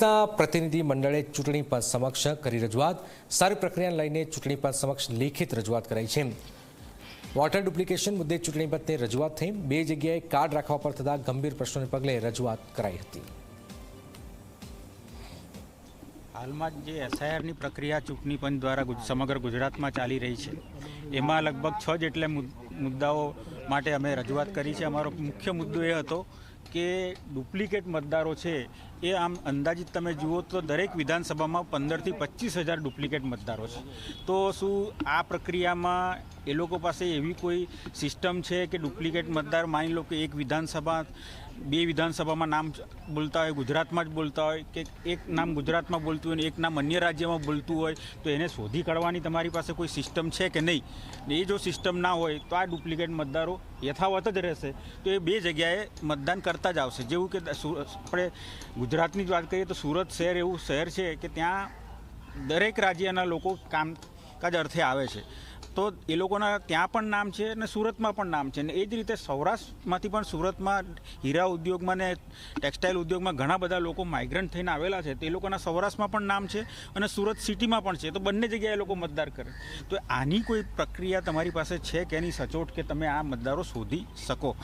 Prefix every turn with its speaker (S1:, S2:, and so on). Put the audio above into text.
S1: પ્રતિનિધિ મંડળે ચૂંટણી પંચ સમક્ષ કરી રજૂઆત. સારી પ્રક્રિયાને લઈને ચૂંટણી પંચ સમક્ષ લેખિત રજૂઆત કરાઈ છે. વોટર ડુપ્લિકેશન મુદ્દે ચૂંટણી પંચને રજૂઆત થઈ. બે જગ્યાએ કાર્ડ રાખવા પર થતા ગંભીર પ્રશ્નોને પગલે રજૂઆત કરાઈ હતી.
S2: હાલમાં જે એસઆઈઆરની પ્રક્રિયા ચૂંટણી પંચ દ્વારા સમગ્ર ગુજરાતમાં ચાલી રહી છે. એમાં લગભગ છ જેટલા મુદ્દાઓ માટે અમે રજૂઆત કરી છે. અમારો મુખ્ય મુદ્દો એ હતો કે ડુપ્લિકેટ મતદારો છે, એ આમ અંદાજિત તમે જુઓ તો દરેક વિધાનસભામાં પંદરથી પચીસ હજાર ડુપ્લિકેટ મતદારો છે. તો શું આ પ્રક્રિયામાં એ લોકો પાસે એવી કોઈ સિસ્ટમ છે કે ડુપ્લિકેટ મતદાર માની લો કે એક વિધાનસભા, બે વિધાનસભામાં નામ બોલતા હોય, ગુજરાતમાં જ બોલતા હોય, કે એક નામ ગુજરાતમાં બોલતું હોય ને એક નામ અન્ય રાજ્યમાં બોલતું હોય, તો એને શોધી કાઢવાની તમારી પાસે કોઈ સિસ્ટમ છે કે નહીં? ને એ જો સિસ્ટમ ના હોય, તો આ ડુપ્લિકેટ મતદારો યથાવત જ રહેશે. તો એ બે જગ્યાએ મતદાન કરતા જ આવશે. જેવું કે આપણે ગુજરાતની જ વાત કરીએ તો સુરત શહેર એવું શહેર છે કે ત્યાં દરેક રાજ્યના લોકો કામકાજ અર્થે આવે છે. તો એ લોકોના ત્યાં પણ નામ છે અને સુરતમાં પણ નામ છે. અને એ જ રીતે સૌરાષ્ટ્રમાંથી પણ સુરતમાં હીરા ઉદ્યોગમાં ને ટેક્સટાઇલ ઉદ્યોગમાં ઘણા બધા લોકો માઇગ્રન્ટ થઈને આવેલા છે. એ લોકોના સૌરાષ્ટ્રમાં પણ નામ છે અને સુરત સિટીમાં પણ છે. તો બંને જગ્યાએ લોકો મતદાર કરે. તો આની કોઈ પ્રક્રિયા તમારી પાસે છે કે એની સચોટ કે તમે આ મતદારો શોધી શકો?